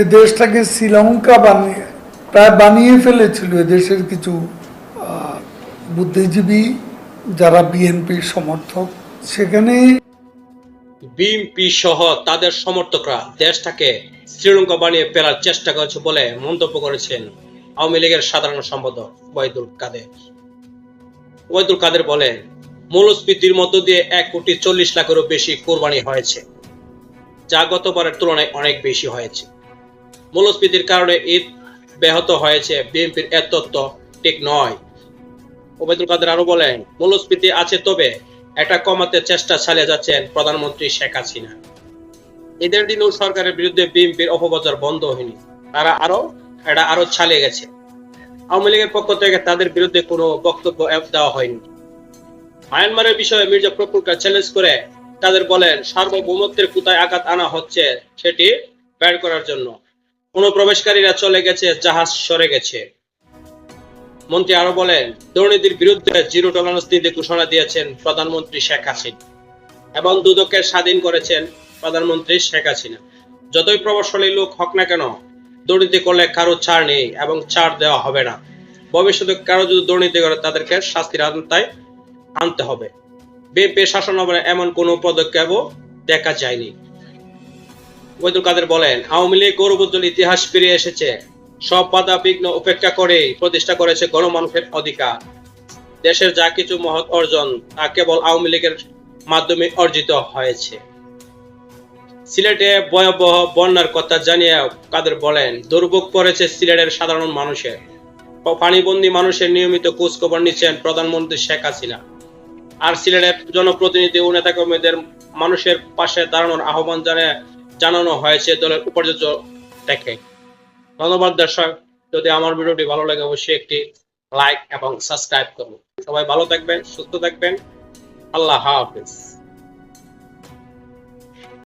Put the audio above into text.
এ দেশটাকে শ্রীলঙ্কা বানিয়ে, প্রায় বানিয়ে ফেলেছিল দেশের কিছু বুদ্ধিজীবী যারা বিএনপির সমর্থক। সেখানে বিএনপি সহ তাদের সমর্থকরা দেশটাকে শ্রীলঙ্কা বানিয়ে ফেলার চেষ্টা করেছে বলে মন্তব্য করেছেন আওয়ামী লীগের সাধারণ সম্পাদক ওয়াইদুল কাদের। ওয়াইদুল কাদের বলেন, মূল্যস্ফীতির মধ্য দিয়ে এক কোটি চল্লিশ লাখেরও বেশি কোরবানি হয়েছে, যা গতবারের তুলনায় অনেক বেশি হয়েছে। মূল্যস্ফীতির কারণে ঈদ ব্যাহত হয়েছে। বিএনপির এ তত্ত্ব ঠিক নয়। ওবায়দুল কাদের আরও বলেন, মূল্যস্ফীতি আছে তবে এটা কমাতে চেষ্টা চালিয়ে যাচ্ছেন প্রধানমন্ত্রী শেখ হাসিনা। ঈদের দিনেও সরকারের বিরুদ্ধে বিএনপির অপপ্রচার বন্ধ হয়নি। তারা আরও এটা আরও চালিয়ে গেছে। আওয়ামী লীগের পক্ষ থেকে তাদের বিরুদ্ধে কোনো বক্তব্য দেওয়া হয়নি। মায়ানমারের বিষয়ে মির্জা ফখরুলকে চ্যালেঞ্জ করে তাদের বলেন, সার্বভৌমত্বের কোথায় আঘাত আনা হচ্ছে সেটি বের করার জন্য। অনুপ্রবেশকারীরা চলে গেছে, জাহাজ সরে গেছে। মন্ত্রী আরও বলেন, দুর্নীতির বিরুদ্ধে জিরো টলারেন্স নীতি ঘোষণা দিয়েছেন প্রধানমন্ত্রী শেখ হাসিনা এবং দুদককে স্বাধীন করেছেন প্রধানমন্ত্রী শেখ হাসিনা। যতই প্রভাবশালী লোক হোক না কেন, দুর্নীতি করলে কারও ছাড় নেই এবং ছাড় দেওয়া হবে না। ভবিষ্যতে কারও যদি দুর্নীতি করে, তাদেরকে শাস্তির আওতায় আনতে হবে। বিএনপি শাসন এমন কোনো পদক্ষেপও দেখা যায়নি। ওয়াইদুল কাদের বলেন, আওয়ামী লীগ গৌরবোজ্জ্বল ইতিহাস ফিরে এসেছে। সব বাধা বিঘ্ন উপেক্ষা করে প্রতিষ্ঠা করেছে গণমানুষের অধিকার। দেশের যা কিছু মহৎ অর্জন, তা কেবল আওয়ামী লীগের মাধ্যমে অর্জিত হয়েছে। সিলেটে ভয়াবহ বন্যার কথা জানিয়ে কাদের বলেন, দুর্ভোগ পড়েছে সিলেটের সাধারণ মানুষের। পানিবন্দী মানুষের নিয়মিত খোঁজ খবর নিচ্ছেন প্রধানমন্ত্রী শেখ হাসিনা। আর সিলেটের জনপ্রতিনিধি ও নেতাকর্মীদের মানুষের পাশে দাঁড়ানোর আহ্বান জানিয়ে জানানো হয়েছে দলের উপার্জন থেকে ধন্যবাদ দর্শক, যদি আমার ভিডিওটি ভালো লাগে অবশ্যই একটি লাইক এবং সাবস্ক্রাইব করুন। সবাই ভালো থাকবেন, সুস্থ থাকবেন। আল্লাহ হাফিজ।